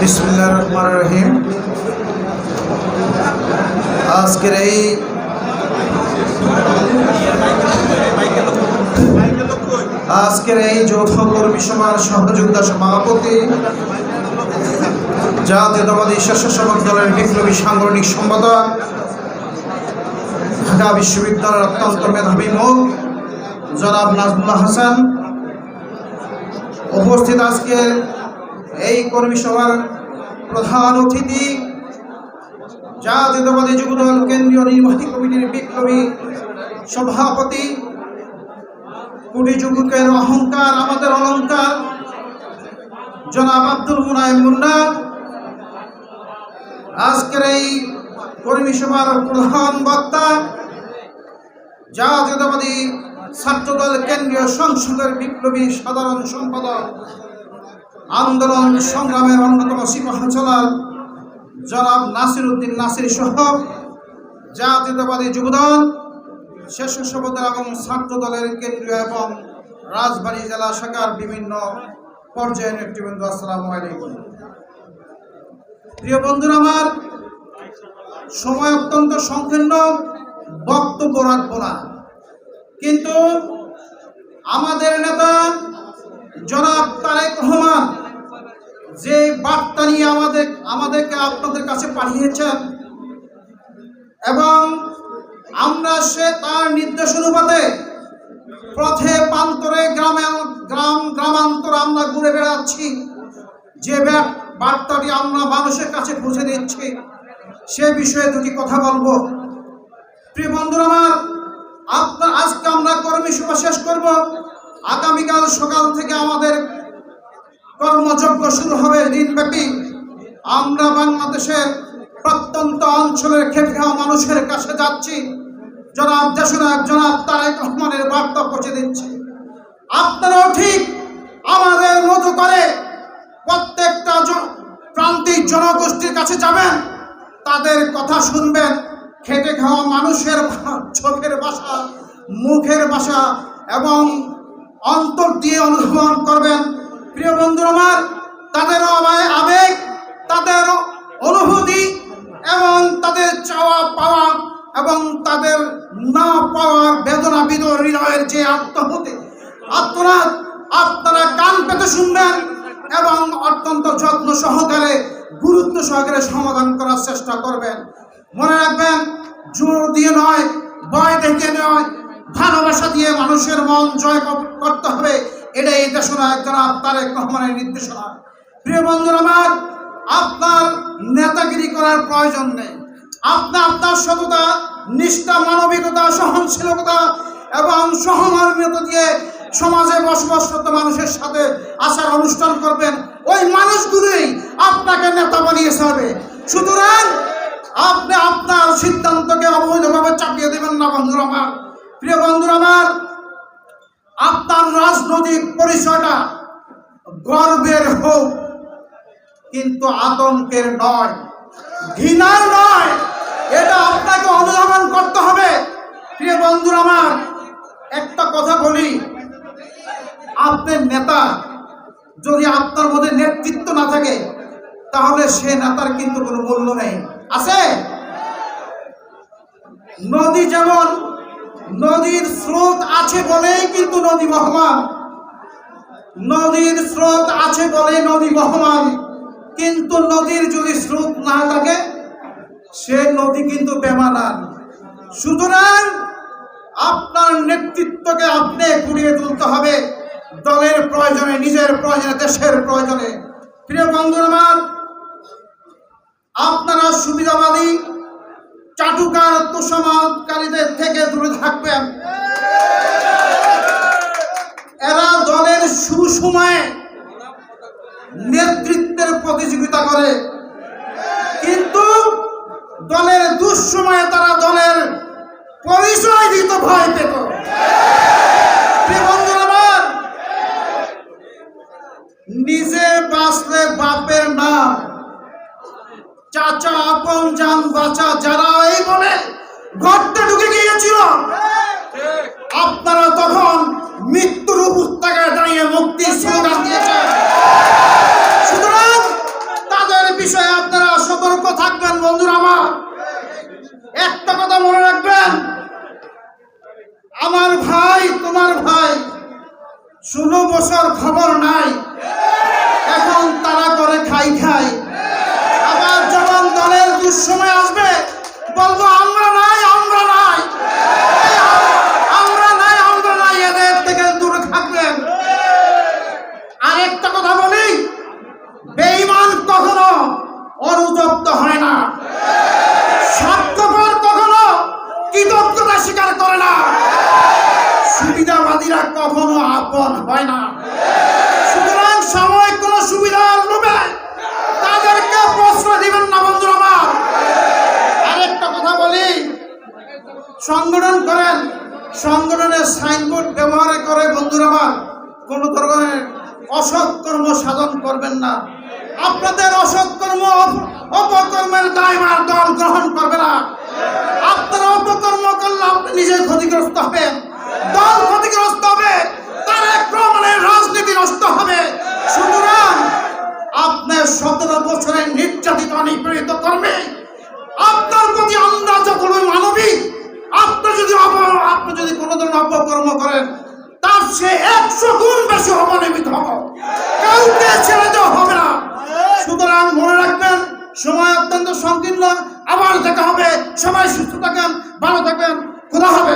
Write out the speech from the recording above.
বিসমুল্লাহ রহমান রহিম। আজকের এই আজকের এই যৌথ কর্মী সভার সহযোগিতা সভাপতি জাতীয়তাবাদী স্বেচ্ছাসেবক দলের বিপ্লবী সাংগঠনিক সম্পাদক, ঢাকা বিশ্ববিদ্যালয়ের অত্যন্ত মেধাবী মুখ জনাব নাজমুল্লাহ হাসান উপস্থিত আজকে এই কর্মী সভার প্রধান অতিথি, জাতীয়তাবাদী যুবদল কেন্দ্রীয় নির্বাহী কমিটির বিপ্লবী সভাপতি কুড়ি যুবকের অহংকার, আমাদের অলংকার, জনাব আব্দুল মুনায় মুন্না। আজকের এই কর্মী সভার প্রধান বক্তা, জাতীয়তাবাদী ছাত্রদল কেন্দ্রীয় সংসদের বিপ্লবী সাধারণ সম্পাদক। আন্দোলন সংগ্রামের অন্যতম সিপাহচালার জনাব নাসির উদ্দিন নাসির সহ জাতীয়তাবাদী যুবদল স্বেচ্ছাসেবক এবং ছাত্র দলের কেন্দ্রীয় এবং রাজবাড়ী জেলা শাখার বিভিন্ন পর্যায়ের নেতৃবৃন্দ, আসসালামু আলাইকুম। প্রিয় বন্ধুরা আমার, সময় অত্যন্ত সংকীর্ণ, বক্তব্য রাখব না। কিন্তু আমাদের নেতা জনাব তারেক রহমান যে বার্তা নিয়ে আমাদের, আমাদেরকে আপনাদের কাছে পাঠিয়েছেন এবং আমরা সে তার নির্দেশ অনুপাতে পথে প্রান্তরে গ্রামে, গ্রাম, গ্রামান্তর আমরা ঘুরে বেড়াচ্ছি। যে বার্তাটি আমরা মানুষের কাছে পৌঁছে দিচ্ছি। সে বিষয়ে দুটি কথা বলব। প্রিয় বন্ধুরা আমার আপনার আজকে আমরা কর্মী সভা শেষ করব। আগামীকাল সকাল থেকে আমাদের কর্মযজ্ঞ শুরু হবে দিনব্যাপী। আমরা বাংলাদেশের প্রত্যন্ত অঞ্চলের খেটে খাওয়া মানুষের কাছে যাচ্ছি। জনাব দেশনায়ক জনাব তারেক রহমানের বার্তা পৌঁছে দিচ্ছি। আপনারাও ঠিক আমাদের মতো করে প্রত্যেকটা প্রান্তিক জনগোষ্ঠীর কাছে যাবেন, তাদের কথা শুনবেন খেটে খাওয়া মানুষের চোখের ভাষা, মুখের ভাষা এবং অন্তর দিয়ে অনুধাবন করবেন। প্রিয় বন্ধুরা আমার তাদের আবে- আবেগ তাদের অনুভূতি এবং তাদের চাওয়া পাওয়া এবং তাদের না পাওয়ার বেদনা বিদর হৃদয়ের যে আত্মহতি আত্মনাথ আপনারা কান পেতে শুনবেন এবং অত্যন্ত যত্ন সহকারে, গুরুত্ব সহকারে সমাধান করার চেষ্টা করবেন। মনে রাখবেন, জোর দিয়ে নয়, ভয় দেখে নয়, ভালোবাসা দিয়ে মানুষের মন জয় করতে হবে, এটাই এই দেশনা একজন তারেক রহমানের নির্দেশনা। প্রিয় বন্ধুরা আমার, আপনার নেতাগিরি করার প্রয়োজন নেই। আপনি আপনার সততা নিষ্ঠা, মানবিকতা, সহনশীলতা এবং সহমর্মিতা দিয়ে সমাজে বসবাসরত মানুষের সাথে আসার অনুষ্ঠান করবেন, ওই মানুষগুলোই আপনাকে নেতা বানিয়ে ছাড়বে। সুতরাং আপনি আপনার সিদ্ধান্তকে অবৈধভাবে চাপিয়ে দেবেন না, বন্ধুরা আমার। প্রিয় বন্ধুরা আমার, আপনার রাজনৈতিক পরিচয়টা গর্বের হোক, কিন্তু আতঙ্কের নয়, ঘৃণার নয়। এটা আপনাকে অনুধাবন করতে হবে। প্রিয় বন্ধুরা আমার, একটা কথা বলি। আপনার নেতা, যদি আপনার মধ্যে নেতৃত্ব না থাকে তাহলে সে নেতার কিন্তু কোনো মূল্য নেই। আছে? নদী যেমন, নদীর স্রোত আছে বলেই কিন্তু নদী বহমান। নদীর স্রোত আছে বলে নদী বহমান। কিন্তু নদীর যদি স্রোত না থাকে, সে নদী কিন্তু বেমানান। সুতরাং আপনার নেতৃত্বকে আপনি কুড়িয়ে তুলতে হবে। দলের প্রয়োজনে, নিজের প্রয়োজনে, দেশের প্রয়োজনে। প্রিয় বন্ধুরা আপনারা সুবিধাবাদী চাটুকার তোষমাদকারীদের থেকে দূরে থাকবেন। এরা দলের সুসময়ে নেতৃত্বের প্রতিযোগিতা করে। কিন্তু দলের দুঃসময়ে তারা দলের পরিচয় দিতে ভয় পেত। চাচা আপন জান বাঁচা যারা এই বলে গর্তে ঢুকে গিয়েছিল, আপনারা তখন মৃত্যুর উপত্যকায় দাঁড়িয়ে মুক্তি স্লোগান দিয়েছেন। সুতরাং তাদের বিষয়ে আপনারা সতর্ক থাকবেন, বন্ধুরা আমার। একটা কথা মনে রাখবেন, আমার ভাই, তোমার ভাই, ষোলো বছর খবর নাই। এখন তারা করে খাই খাই। দুঃসময় আসবে, বলব, আমরা নাই আমরা নাই। আমরা নাই আমরা নাই, এদের থেকে দূরে থাকবেন। আরেকটা কথা বলি, বেঈমান কখনো অনুতপ্ত হয় না। স্বার্থপর কখনো কৃতজ্ঞতা স্বীকার করে না। সুবিধাবাদীরা কখনো আপন হয় না সুতরাং সাময়িক কোন সুবিধার লোভে তাদেরকে প্রশ্রয় দিবেন না বন্ধুরা আমার আরেকটা কথা বলি সংগঠন করেন। সংগঠনের সাইনবোর্ড ব্যবহার করে বন্ধুরা কোন ধরনের অসৎ কর্ম সাধন করবেন না। আপনাদের অসৎ কর্ম অপ- অপকর্মের দায়ভার দল গ্রহণ করবে না। আপনারা অপকর্ম করলে আপনি নিজে ক্ষতিগ্রস্ত হবেন। দল ক্ষতিগ্রস্ত হবে, তার এক রাজনীতি নষ্ট হবে। সুতরাং সময় সংকীর্ণ। আবার দেখা হবে। সবাই সুস্থ থাকেন ভালো থাকেন। খোদা হবে